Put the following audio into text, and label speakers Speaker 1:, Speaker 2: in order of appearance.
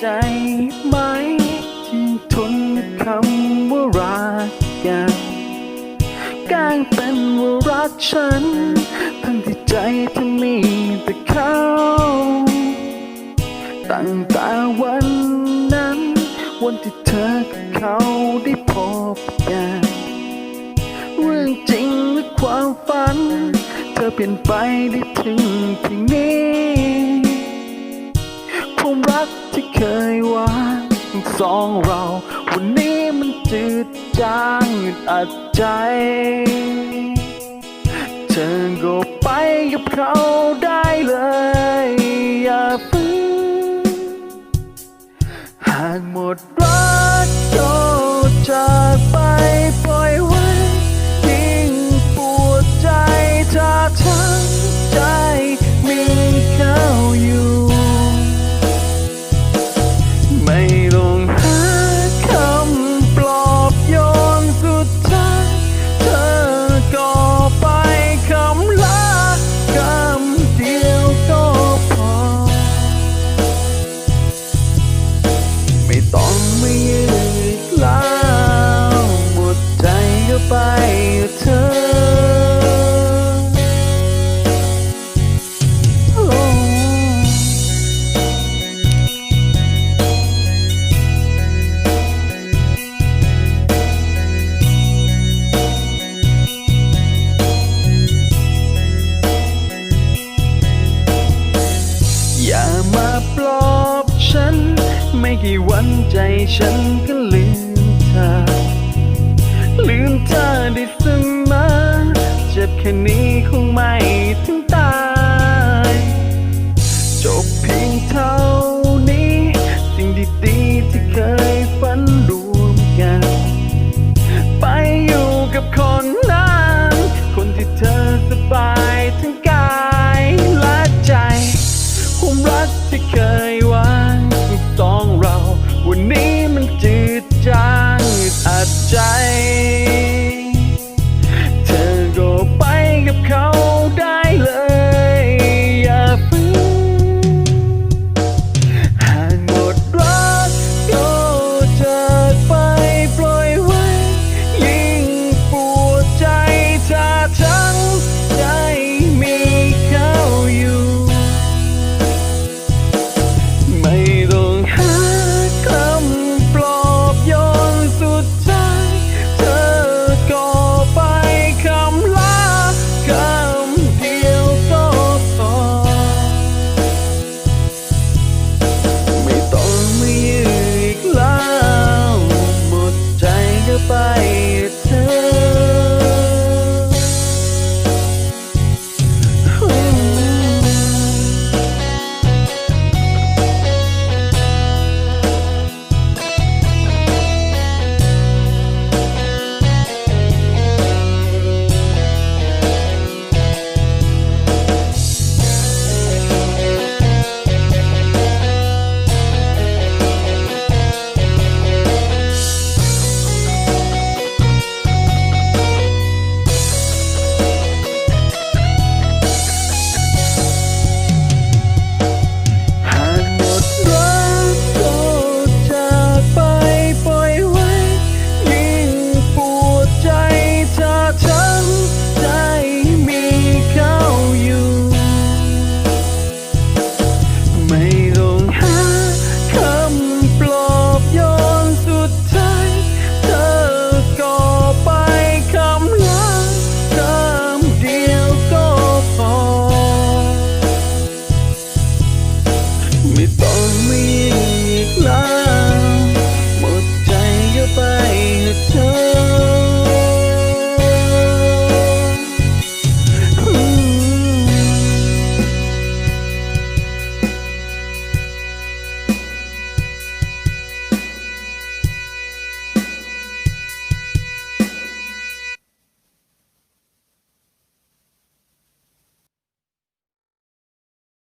Speaker 1: ใจไหม ที่ทนคำว่ารักกันกลางเป็นว่ารักฉัน ทั้งที่ใจเธอมีแต่เขาตั้งแต่วันนั้น วันที่เธอกับเขาได้พบกันเรื่องจริงหรือความฝัน เธอเปลี่ยนไปได้ถึงที่นี้ สองเรา วันนี้มันจืดจางอึดอัดใจ เธอก็ไปกับเขาได้เลย อย่าฝืนหากหมดรักก็จากไปป มาปลอบฉัน ไม่กี่วันใจฉันก็ลืมเธอ ลืมเธอได้เสมอเจ็บแค่นี้คงไม่ถึงตา me